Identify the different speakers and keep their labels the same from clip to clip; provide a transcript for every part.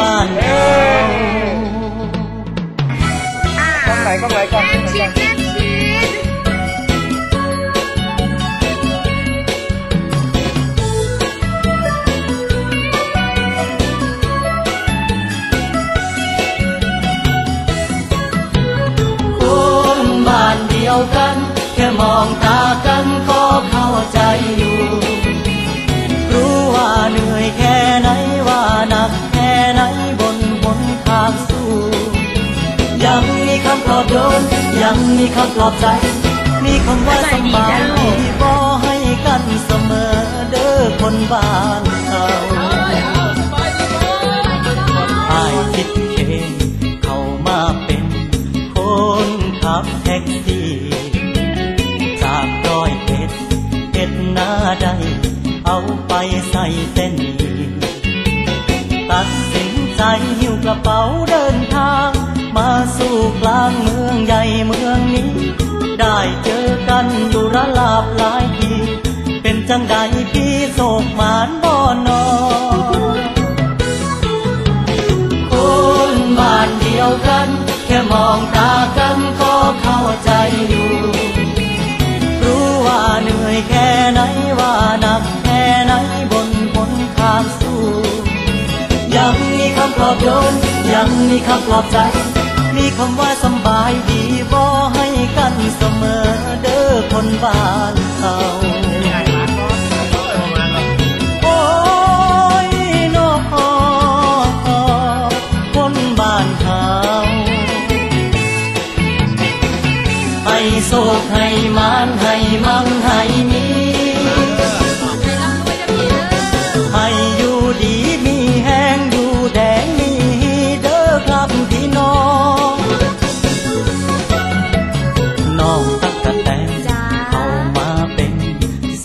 Speaker 1: บ้านเรากล้องไหนกล้องไหนกล้อง
Speaker 2: ไหนกันแค่มองตากันก็เข้าใจอยู่ คำปลอบใจ มีคำว่าสบายดีบ่ให้กันเสมอเด้อคนบ้านเราอายคิดเองเข้ามาเป็นคนขับแท็กซี่ จากร้อยเอ็ดเอ็ดหน้าได้เอาไปใส่เส้นตัดสินใจหิ้วกระเป๋า เจอกันอยู่ระลาบหลายที เป็นจังใดพี่โศกหมานบ่อนอคนบ้านเดียวกัน แค่มองตากันก็เข้าใจอยู่รู้ว่าเหนื่อยแค่ไหนว่าหนักแค่ไหนบนบนทางสู้ยังมีคำปลอบโยนยังมีคำปลอบใจ มีคำว่าสบายดีบ่ให้ คนบ้านเขาโอ้ยนอคนบ้านเขาให้โศก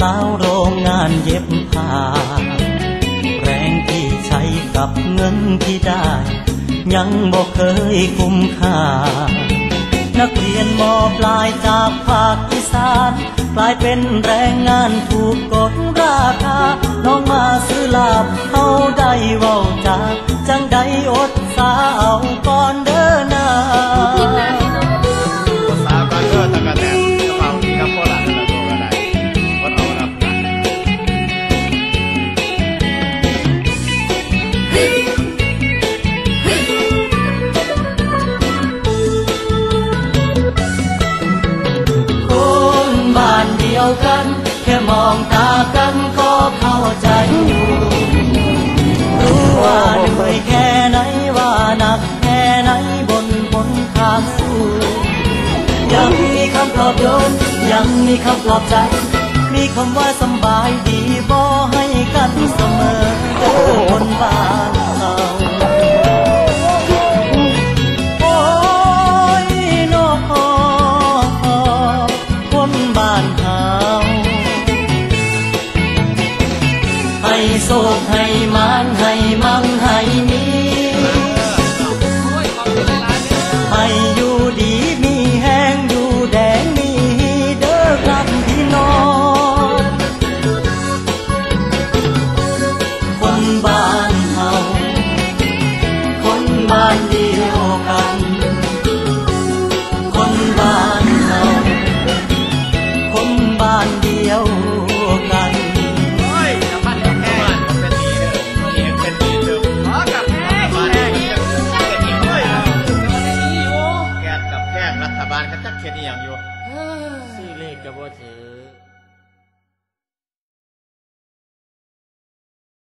Speaker 2: สาวโรงงานเย็บผ้า แรงที่ใช้กับเงินที่ได้ ยังบอกเคยคุ้มค่า นักเรียนมอปลายจากภาคอีสาน กลายเป็นแรงงานถูกกดรา ยวกัน แค่มองตากันก็เข้าใจอยู่ รู้ว่าเหนื่อยแค่ไหนว่าหนักแค่ไหนบนบนทางสู้ยังมีคำปลอบโยนยังมีคำปลอบใจ มีคำว่าสบายดีบ่ให้กันเสมอเด้อคนบ้าน ให้โศกให้มานให้มั่ง
Speaker 1: กกับแค่รัฐบาลก็จักเขียนอหย่างอยู่
Speaker 3: ซื้อเลขกับบ่ถือ